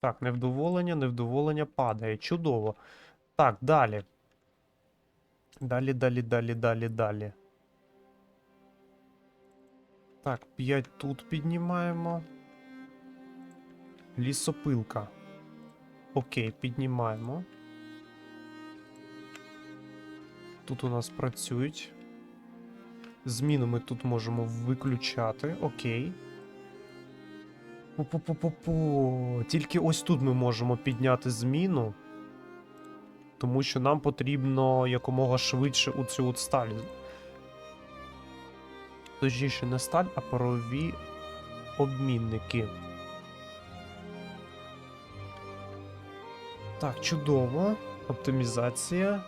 Так, невдоволення, невдоволення падає. Чудово. Так, далі. Далі, далі, далі, далі, далі. Так, 5 тут піднімаємо. Лісопилка. Окей, піднімаємо. Тут у нас працюють. Зміну ми тут можемо виключати. Окей. Пу-пу-пу-пу-пу. Тільки ось тут ми можемо підняти зміну. Тому що нам потрібно якомога швидше у цю от сталь. Точніше, не сталь, а парові обмінники. Так, чудово. Оптимізація.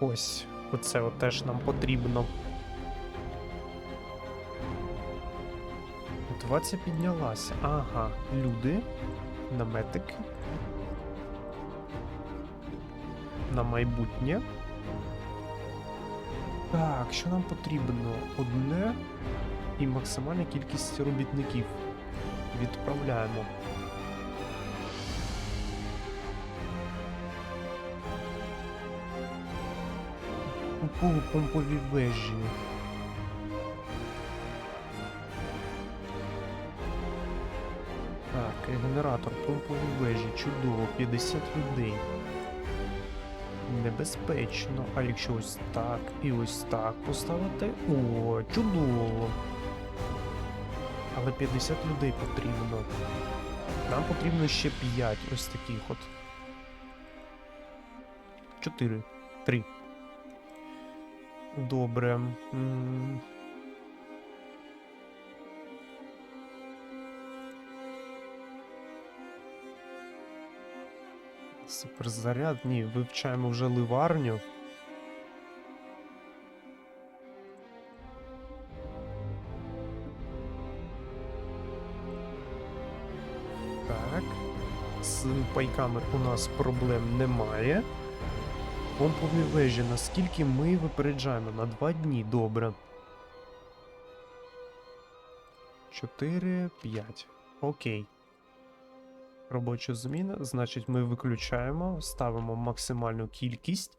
Ось, оце от теж нам потрібно. Мотивація піднялася. Ага, люди, наметики. На майбутнє. Так, що нам потрібно? Одне і максимальна кількість робітників. Відправляємо. Купу помпові вежі. Так, генератор помпові вежі. Чудово, 50 людей. Небезпечно. А якщо ось так і ось так поставити. О, чудово. Але 50 людей потрібно. Нам потрібно ще 5 ось таких от. 4. 3. Добре. Суперзаряд. Ні, вивчаємо вже ливарню. Так. З пайками у нас проблем немає. Помпові вежі, наскільки ми випереджаємо? На два дні, добре. 4, 5. Окей. Робоча зміна. Значить, ми виключаємо, ставимо максимальну кількість.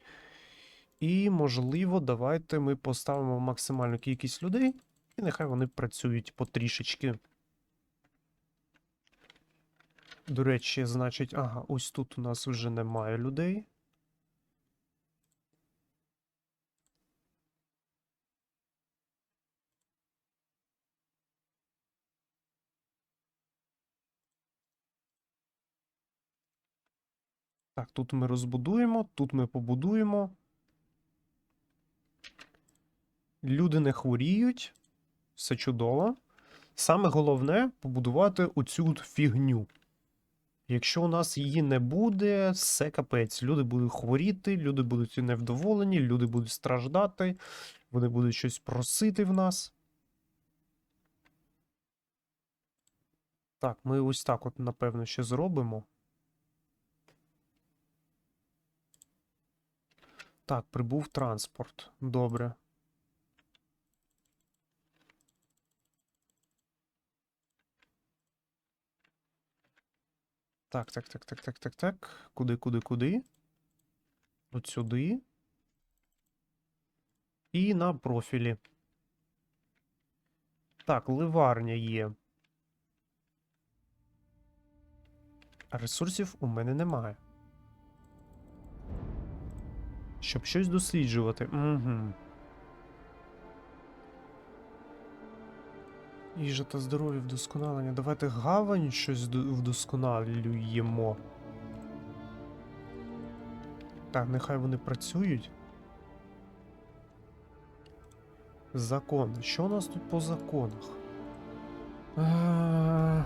І, можливо, давайте ми поставимо максимальну кількість людей, і нехай вони працюють потрішечки. До речі, значить, ага, ось тут у нас вже немає людей. Так, тут ми розбудуємо, тут ми побудуємо. Люди не хворіють. Все чудово. Саме головне побудувати оцю фігню. Якщо у нас її не буде, все капець. Люди будуть хворіти, люди будуть невдоволені, люди будуть страждати, вони будуть щось просити в нас. Так, ми ось так от, напевно, ще зробимо. Так, прибув транспорт. Добре. Так, так, так, так, так, так, так. Куди, куди, куди? От сюди. І на профілі. Так, ливарня є. Ресурсів у мене немає. Щоб щось досліджувати. Угу. Їжа та здоров'я вдосконалення. Давайте гавань щось вдосконалюємо. Так, нехай вони працюють. Закон. Що у нас тут по законах? А...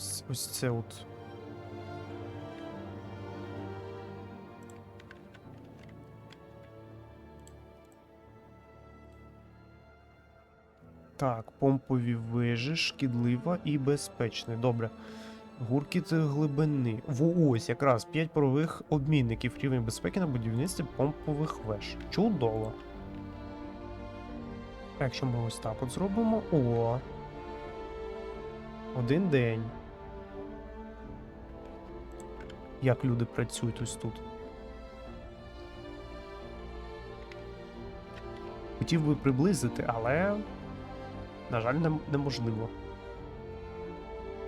Ось- Ось це от. Так, помпові вежі, шкідлива і безпечний. Добре. Гуркіт глибини. Во ось якраз 5 правових обмінників рівень безпеки на будівництві помпових веж. Чудово. Якщо ми ось так от зробимо. О. Один день. Як люди працюють ось тут. Хотів би приблизити, але. На жаль, неможливо.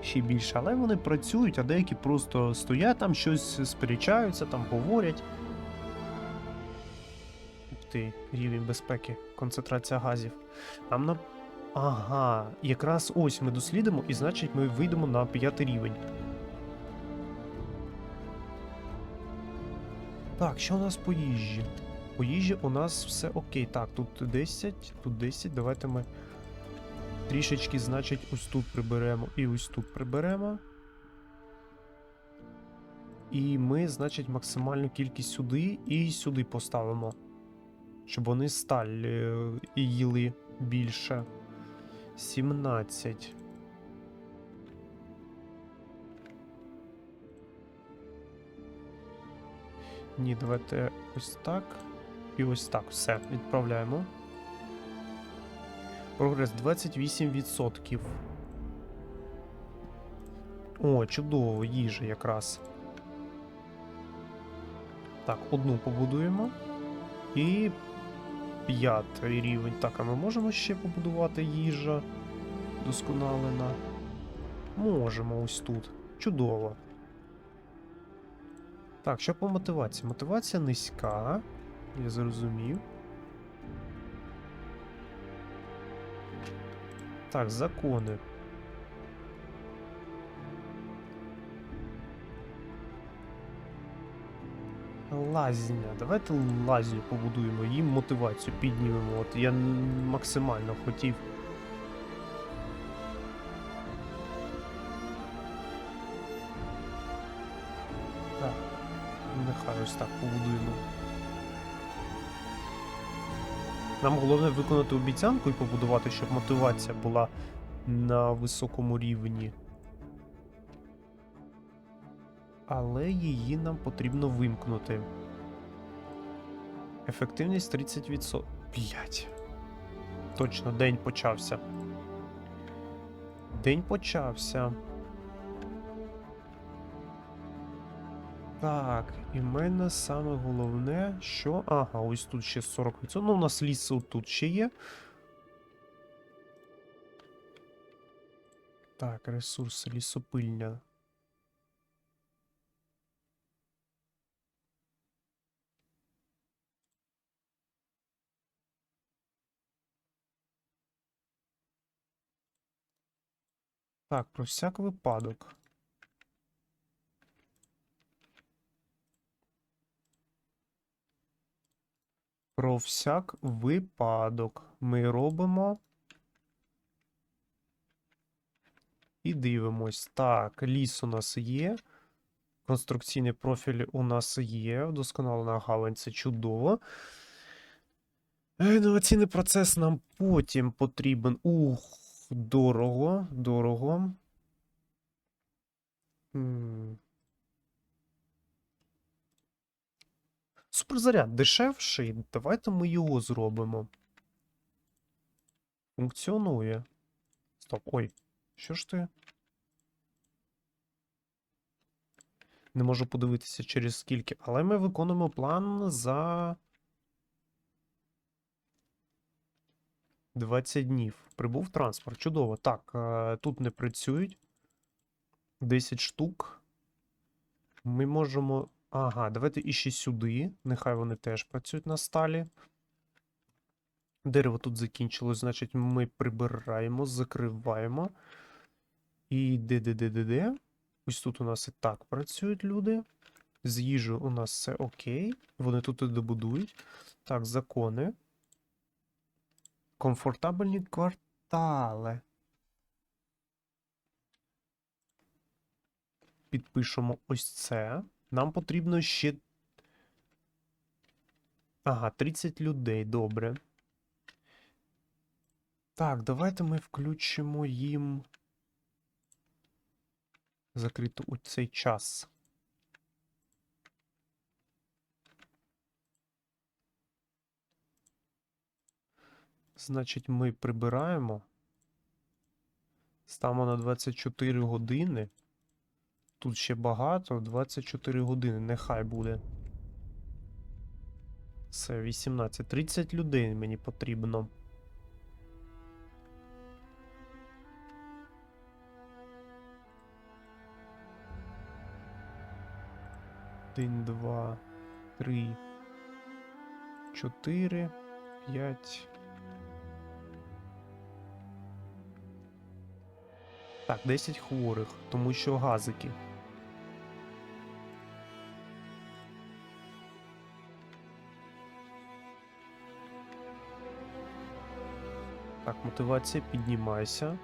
Ще більше, але вони працюють, а деякі просто стоять там, щось сперечаються, там говорять. Ти, рівень безпеки, концентрація газів. Нам на. Ага, якраз ось ми дослідимо, і значить ми вийдемо на п'ятий рівень. Так, що у нас по їжі? По їжі у нас все окей. Так, тут 10, тут 10. Давайте ми трішечки, значить, ось тут приберемо і ось тут приберемо. І ми, значить, максимальну кількість сюди і сюди поставимо. Щоб вони сталь е, їли більше. 17. Ні, давайте ось так. І ось так. Все, відправляємо. Прогрес 28%. О, чудово, їжа якраз. Так, одну побудуємо. І п'ятий рівень. Так, а ми можемо ще побудувати їжа досконалена. Можемо ось тут. Чудово. Так, що по мотивації? Мотивація низька. Я зрозумів. Так, закони. Лазня. Давайте лазню побудуємо, їм мотивацію піднімемо. От я максимально хотів. Ось так побудуємо. Нам головне виконати обіцянку і побудувати, щоб мотивація була на високому рівні. Але її нам потрібно вимкнути. Ефективність 30%. Блять. Точно, день почався. День почався. Так, і в мене саме головне, що. Ага, ось тут ще 40%. Ну, у нас ліс тут ще є. Так, ресурси, лісопильня. Так, про всяк випадок. Про всяк випадок ми робимо. І дивимось. Так, ліс у нас є. Конструкційний профіль у нас є. Вдосконалена галань це чудово. Інноваційний процес нам потім потрібен. Ух, дорого, дорого. Суперзаряд дешевший. Давайте ми його зробимо. Функціонує. Стоп. Ой, що ж ти? Не можу подивитися через скільки, але ми виконуємо план за 20 днів. Прибув транспорт. Чудово. Так, е, тут не працюють. 10 штук. Ми можемо. Ага, давайте іще сюди. Нехай вони теж працюють на сталі. Дерево тут закінчилось, значить, ми прибираємо, закриваємо. І де-де-де-де-де. Ось тут у нас і так працюють люди. З їжею у нас все окей. Вони тут і добудують. Так, закони. Комфортабельні квартали. Підпишемо ось це. Нам потрібно ще. Ага, 30 людей, добре. Так, давайте ми включимо їм. Закрито у цей час. Значить, ми прибираємо. Ставимо на 24 години. Тут ще багато, 24 години, нехай буде. Це 18. 30 людей мені потрібно. Один, два, три, чотири, п'ять. Так, 10 хворих, тому що газики. Так, мотивація, піднімайся.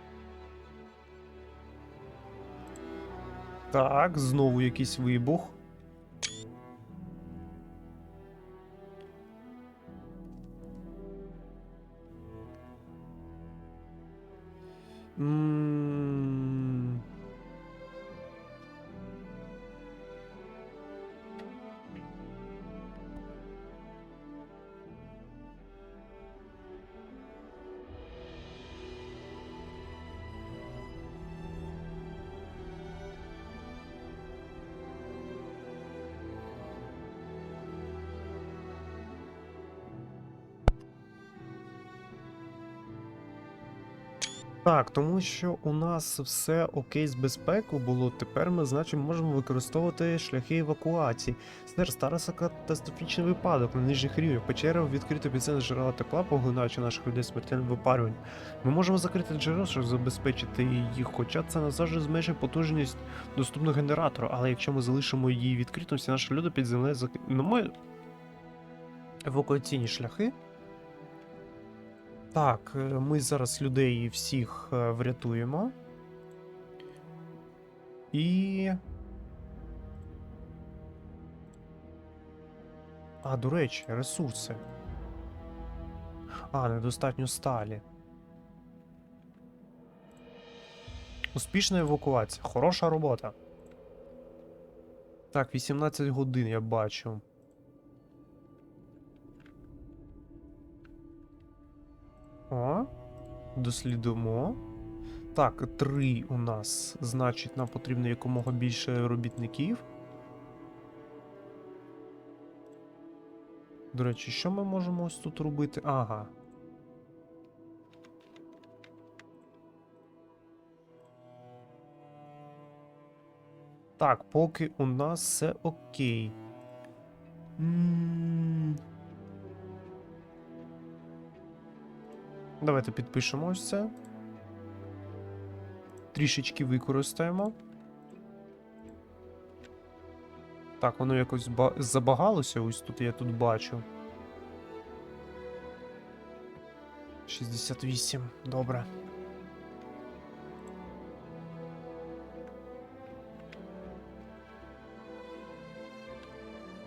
Так, знову якийсь вибух. М, Так, тому що у нас все окей з безпекою було. Тепер ми, значить, можемо використовувати шляхи евакуації. Сер, стався катастрофічний випадок на нижніх рівнях. Печера відкрито підземне джерела тепла, поглинаючи наших людей смертельним випарюванням. Ми можемо закрити джерело, щоб забезпечити їх, хоча це не завжди зменшує потужність доступного генератора, але якщо ми залишимо її відкритою, всі наші люди під землею зак... Ну, ми... Евакуаційні шляхи. Так, е, ми зараз людей всіх е, врятуємо. І. А, до речі, ресурси. А, недостатньо сталі. Успішна евакуація. Хороша робота. Так, 18 годин я бачу. О, дослідимо. Так, три у нас. Значить, нам потрібно якомога більше робітників. До речі, що ми можемо ось тут робити? Ага. Так, поки у нас все окей. М, Давайте підпишемо ось це. Трішечки використаємо. Так, воно якось забагалося, ось тут я тут бачу. 68, добре.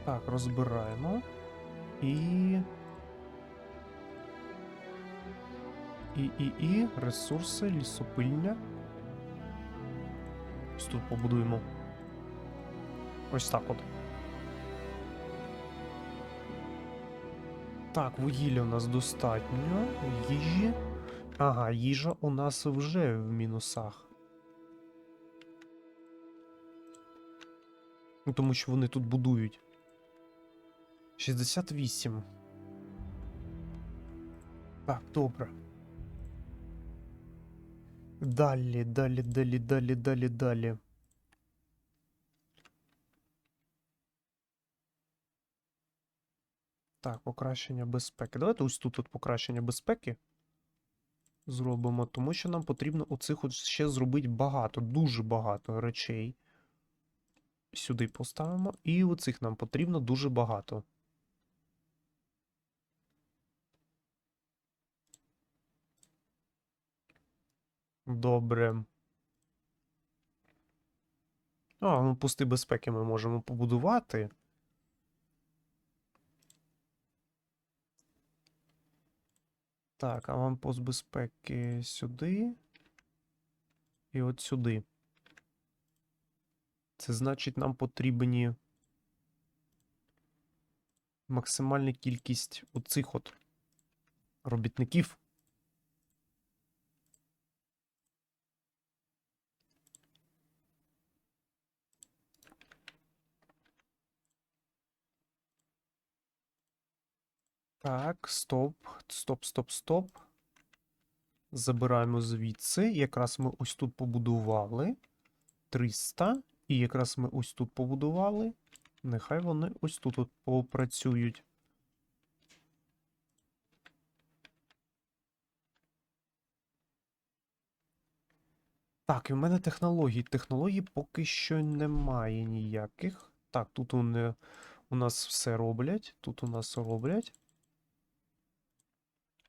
Так, розбираємо. І. І, і, і, ресурси, лісопильня. Ось тут побудуємо. Ось так от. Так, вугілля у нас достатньо. Їжі. Ага, їжа у нас вже в мінусах. Ну, тому що вони тут будують. 68. Так, добре. Далі, далі, далі, далі, далі, далі. Так, покращення безпеки. Давайте ось тут от покращення безпеки зробимо, тому що нам потрібно оцих от ще зробити багато, дуже багато речей. Сюди поставимо. І оцих нам потрібно дуже багато. Добре. А, ну пусти безпеки ми можемо побудувати. Так, аванпост безпеки сюди. І от сюди. Це значить, нам потрібні максимальна кількість оцих от робітників. Так, стоп, стоп, стоп, стоп. Забираємо звідси. Якраз ми ось тут побудували. 300. І якраз ми ось тут побудували. Нехай вони ось тут от попрацюють. Так, і в мене технологій. Технологій поки що немає ніяких. Так, тут вони, у нас все роблять. Тут у нас роблять.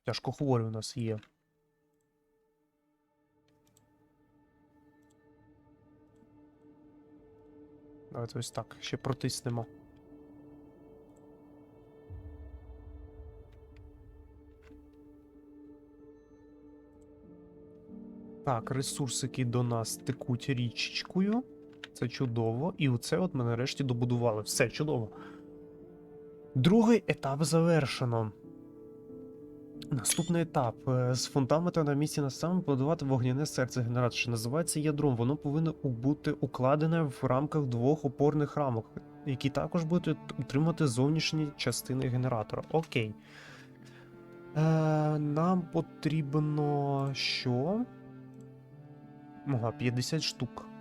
Тяжкохворі у нас є. Давайте ось так, ще протиснемо. Так, ресурсики до нас текуть річечкою. Це чудово. І оце от ми нарешті добудували. Все чудово. Другий етап завершено. Наступний етап. Е, З фундамента на місці настави побудувати вогняне серце генератора, що називається ядром. Воно повинно бути укладене в рамках двох опорних рамок, які також будуть утримати зовнішні частини генератора. Окей. Е, нам потрібно що? Ага, 50 штук. —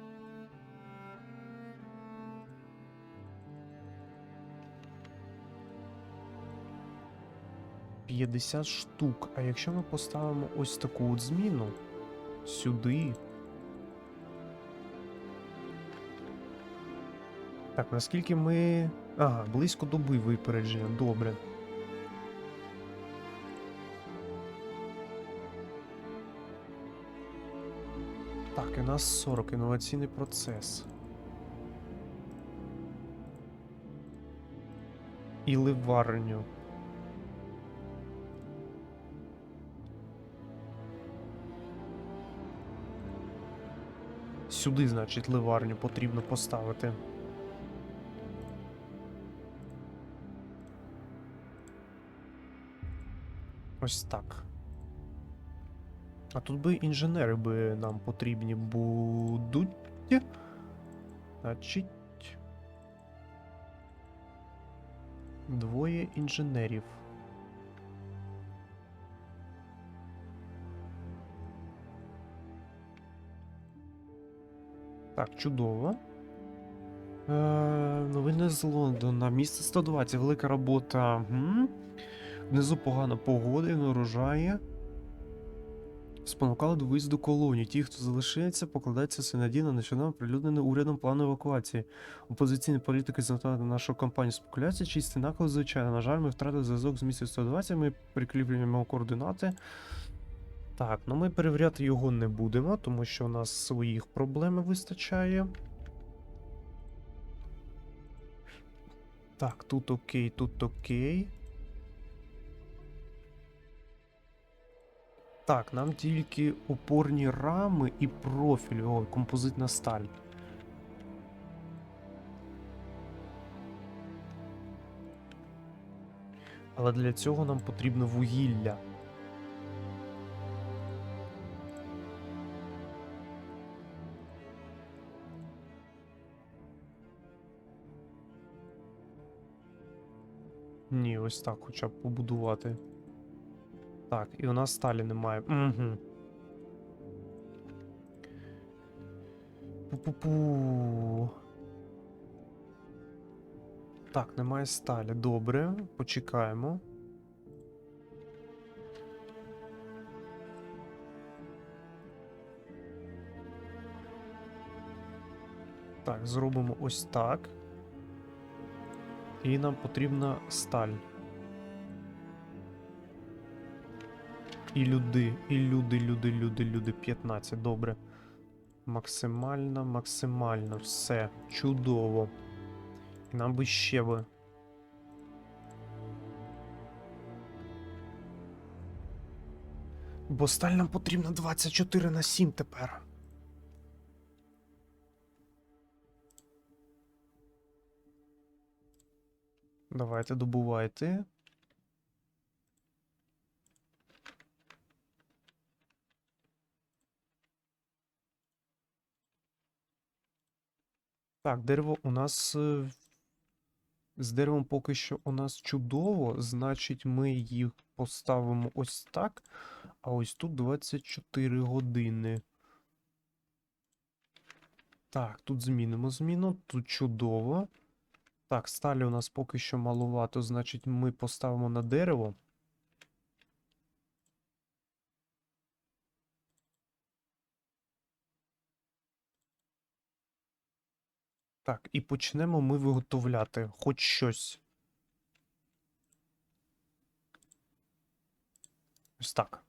50 штук. А якщо ми поставимо ось таку от зміну сюди. Так, наскільки ми. Ага, близько доби випередження. Добре. Так, і у нас 40 інноваційний процес. І ливарню. Сюди, значить, ливарню потрібно поставити. Ось так. А тут би інженери би нам потрібні будуть. Значить. Двоє інженерів. Так, чудово. Е, новини з Лондона. Місце 120. Велика робота. Гм? Внизу погана погода і урожає. Спонукали до виїзду колонії. Ті, хто залишається, покладаються всі надії на нещодавно прилюднений урядом план евакуації. Опозиційні політики звертали на нашу компанію спекуляції, чисті наклад, звичайно. На жаль, ми втратили зв'язок з місцем 120, ми прикріплюємо координати. Так, ну ми перевіряти його не будемо, тому що у нас своїх проблем вистачає. Так, тут окей, тут окей. Так, нам тільки опорні рами і профіль. О, композитна сталь. Але для цього нам потрібно вугілля. Ось так хоча б побудувати. Так, і у нас сталі немає. Угу. Пу-пу-пу. Так, немає сталі. Добре, почекаємо. Так, зробимо ось так. І нам потрібна сталь. І люди, і люди, люди, люди, люди. 15, добре. Максимально, максимально. Все. Чудово. І нам би ще би. Бо сталь нам потрібна 24 на 7 тепер. Давайте добувайте. Так, дерево у нас. З деревом поки що у нас чудово, значить ми їх поставимо ось так. А ось тут 24 години. Так, тут змінимо зміну, тут чудово. Так, сталі у нас поки що малувато, значить ми поставимо на дерево. Так, і почнемо ми виготовляти хоч щось. Ось так.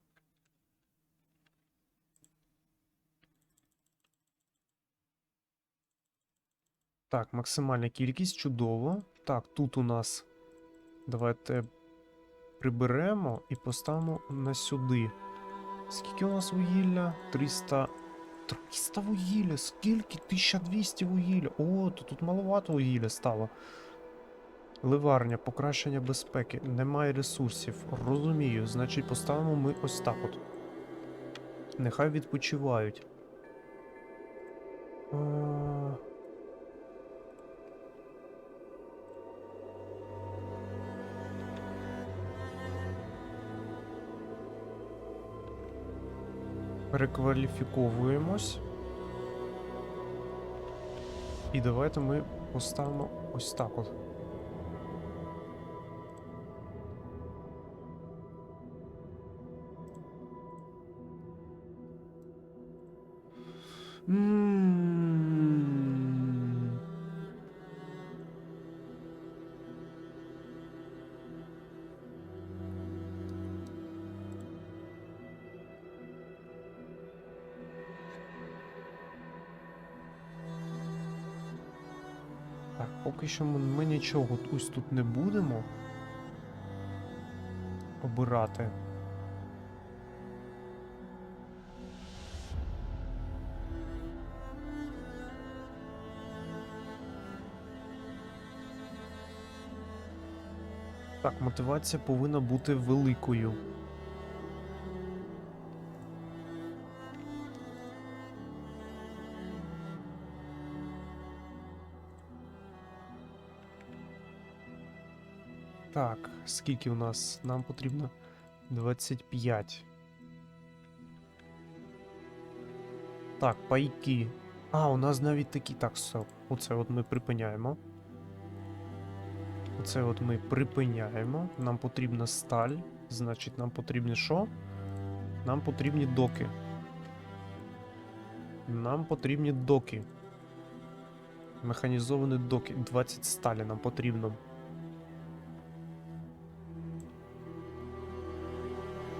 Так, максимальна кількість чудово. Так, тут у нас. Давайте приберемо і поставимо на сюди. Скільки у нас вугілля? 300. 300 вугілля, скільки? 1200 вугілля. О, то тут маловато вугілля стало. Ливарня, покращення безпеки. Немає ресурсів. Розумію. Значить, поставимо ми ось так от. Нехай відпочивають. А... Перекваліфіковуємось. І давайте ми поставимо ось так от. Поки що ми, нічого ось тут не будемо обирати. Так, мотивація повинна бути великою. Так, скільки у нас? Нам потрібно 25. Так, пайки. А, у нас навіть такі. Так, все. Оце от ми припиняємо. Оце от ми припиняємо. Нам потрібна сталь. Значить, нам потрібні що? Нам потрібні доки. Нам потрібні доки. Механізовані доки. 20 сталі нам потрібно.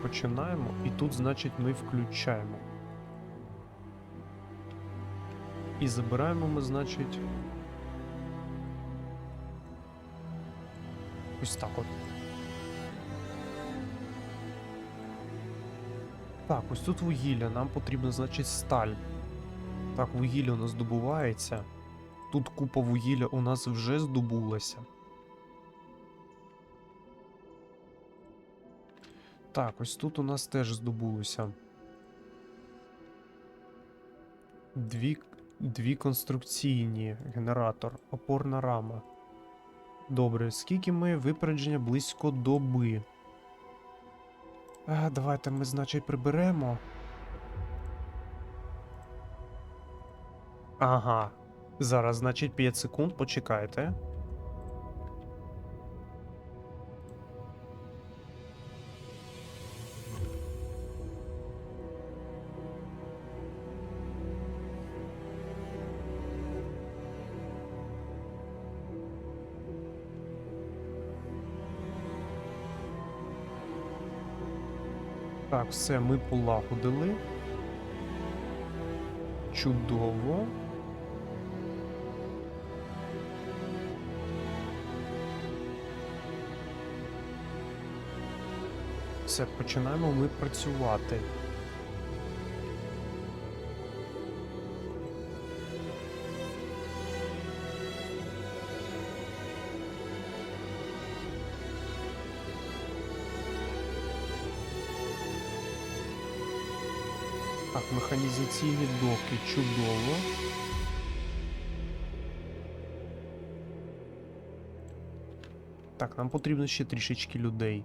Починаємо, і тут, значить, ми включаємо. І забираємо ми, значить. Ось так от. Так, ось тут вугілля, нам потрібно, значить, сталь. Так, вугілля у нас здобувається. Тут купа вугілля у нас вже здобулася. Так, ось тут у нас теж здобулося. Дві, дві конструкційні генератор, опорна рама. Добре, скільки ми випередження близько доби. А, давайте ми, значить, приберемо. Ага. Зараз, значить, 5 секунд, почекайте. Так, все, ми полагодили. Чудово. Все, починаємо ми працювати. Механізаційні доки чудово. Так, нам потрібно ще трішечки людей.